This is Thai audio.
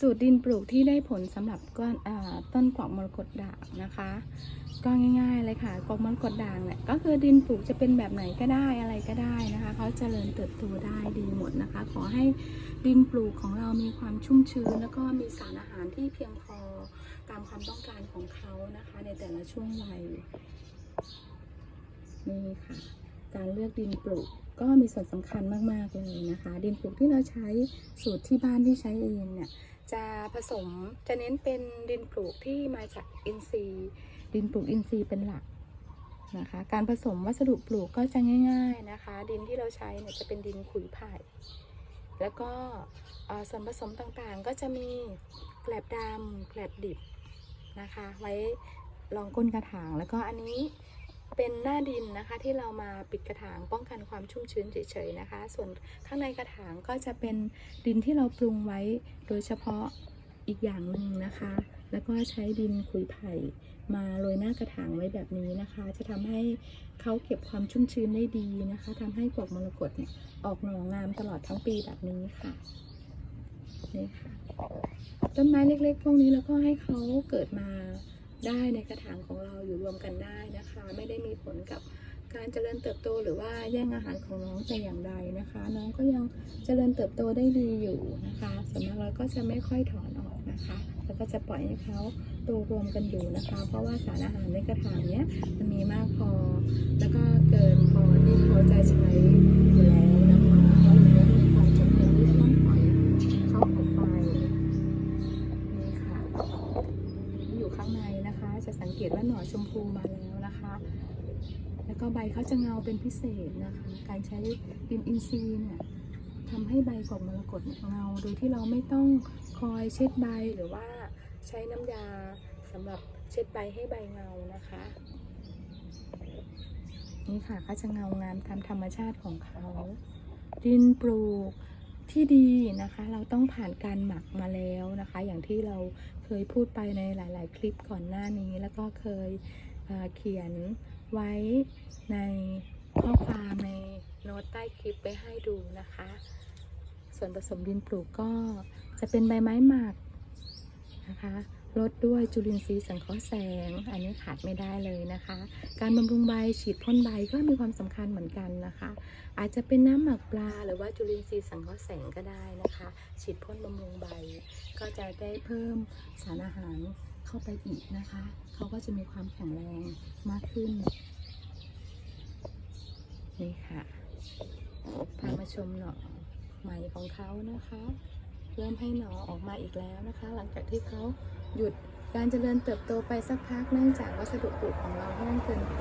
สูตรดินปลูกที่ได้ผลสำหรับก้อนต้นกวักมรกตด่างนะคะ ก็ง่าย ๆ เลยค่ะกวักมรกตด่างเนี่ยก็คือดินปลูกจะเป็นแบบไหนก็ได้อะไรก็ได้นะคะเขาเจริญเติบโตได้ดีหมดนะคะ ขอให้ดินปลูกของเรามีความชุ่มชื้น แล้วก็มีสารอาหารที่เพียงพอตามความต้องการของเขานะคะ ในแต่ละช่วงวัยนี่ค่ะ การเลือกดินปลูก ก็มีส่วนสำคัญมาก ๆ เลยนะคะ ดินปลูกที่เราใช้สูตรที่บ้านที่ใช้เองเนี่ยจะผสมจะเน้นเป็นดินปลูกที่มาจากอินทรีย์ ดินปลูกอินทรีย์เป็นหลักนะคะ การผสมวัสดุปลูกก็จะง่าย ๆนะคะ ดินที่เราใช้เนี่ยจะเป็นดินขุยไผ่แล้วก็ส่วนผสมต่างๆก็จะมีแกลบดำแกลบดิบนะคะ ไว้รองก้นกระถางแล้วก็อันนี้ เป็นหน้าดินนะคะที่เรามาปิดกระถางป้องกันความชุ่มชื้นเฉยๆนะคะ ส่วนข้างในกระถางก็จะเป็นดินที่เราปรุงไว้โดยเฉพาะอีกอย่างหนึ่งนะคะ แล้วก็ใช้ดินขุยไผ่มาโรยหน้ากระถางไว้แบบนี้นะคะ จะทำให้เขาเก็บความชุ่มชื้นได้ดีนะคะทำให้กวกมรกตเนี่ยออกหน่องามตลอดทั้งปีแบบนี้ค่ะนี่ค่ะต้นไม้เล็กๆ พวกนี้แล้วก็ให้เขาเกิดมา ได้ในกระถางของเราอยู่รวมกันได้นะคะ ไม่ได้มีผลกับการเจริญเติบโตหรือว่าแย่งอาหารของน้องแต่อย่างใดนะคะ น้องก็ยังเจริญเติบโตได้ดีอยู่นะคะส่วนมากเราก็จะไม่ค่อยถอนออกนะคะ แล้วก็จะปล่อยให้เขาโตรวมกันอยู่นะคะ เพราะว่าสารอาหารในกระถางเนี้ยมันมีมากพอ แล้วก็เกินพอที่เขาจะใช้ จะสังเกตว่าหน่อชมพูมาแล้วนะคะ แล้วก็ใบเขาจะเงาเป็นพิเศษนะคะ การใช้ดินอินทรีย์เนี่ยทำให้ใบกอบมรกตเนี่ยเงา โดยที่เราไม่ต้องคอยเช็ดใบหรือว่าใช้น้ำยาสำหรับเช็ดใบให้ใบเงานะคะ นี่ค่ะเขาจะเงางามตามธรรมชาติของเขา ดินปลูก ที่ดีนะคะ เราต้องผ่านการหมักมาแล้วนะคะ อย่างที่เราเคยพูดไปในหลาย ๆ คลิปก่อนหน้านี้ แล้วก็เคยเเขียนไว้ในข้อความในโน้ตใต้คลิปไปให้ดูนะคะ ส่วนผสมดินปลูกก็จะเป็นใบไม้หมักนะคะ ลดด้วยจุลินทรีย์สังเคราะห์แสง อันนี้ขาดไม่ได้เลยนะคะ การบำรุงใบฉีดพ่นใบก็มีความสำคัญเหมือนกันนะคะ อาจจะเป็นน้ำหมักปลาหรือว่าจุลินทรีย์สังเคราะห์แสงก็ได้นะคะ ฉีดพ่นบำรุงใบ ก็จะได้เพิ่มสารอาหารเข้าไปอีกนะคะ เขาก็จะมีความแข็งแรงมากขึ้น นี่ค่ะพามาชมหน่อใหม่ของเขานะคะ เริ่มให้หน่อออกมาอีกแล้วนะคะ หลังจากที่เขา หยุดการเจริญเติบโตไปสักพักเนื่องจากวัสดุปลูกของเราแห้งเกินไป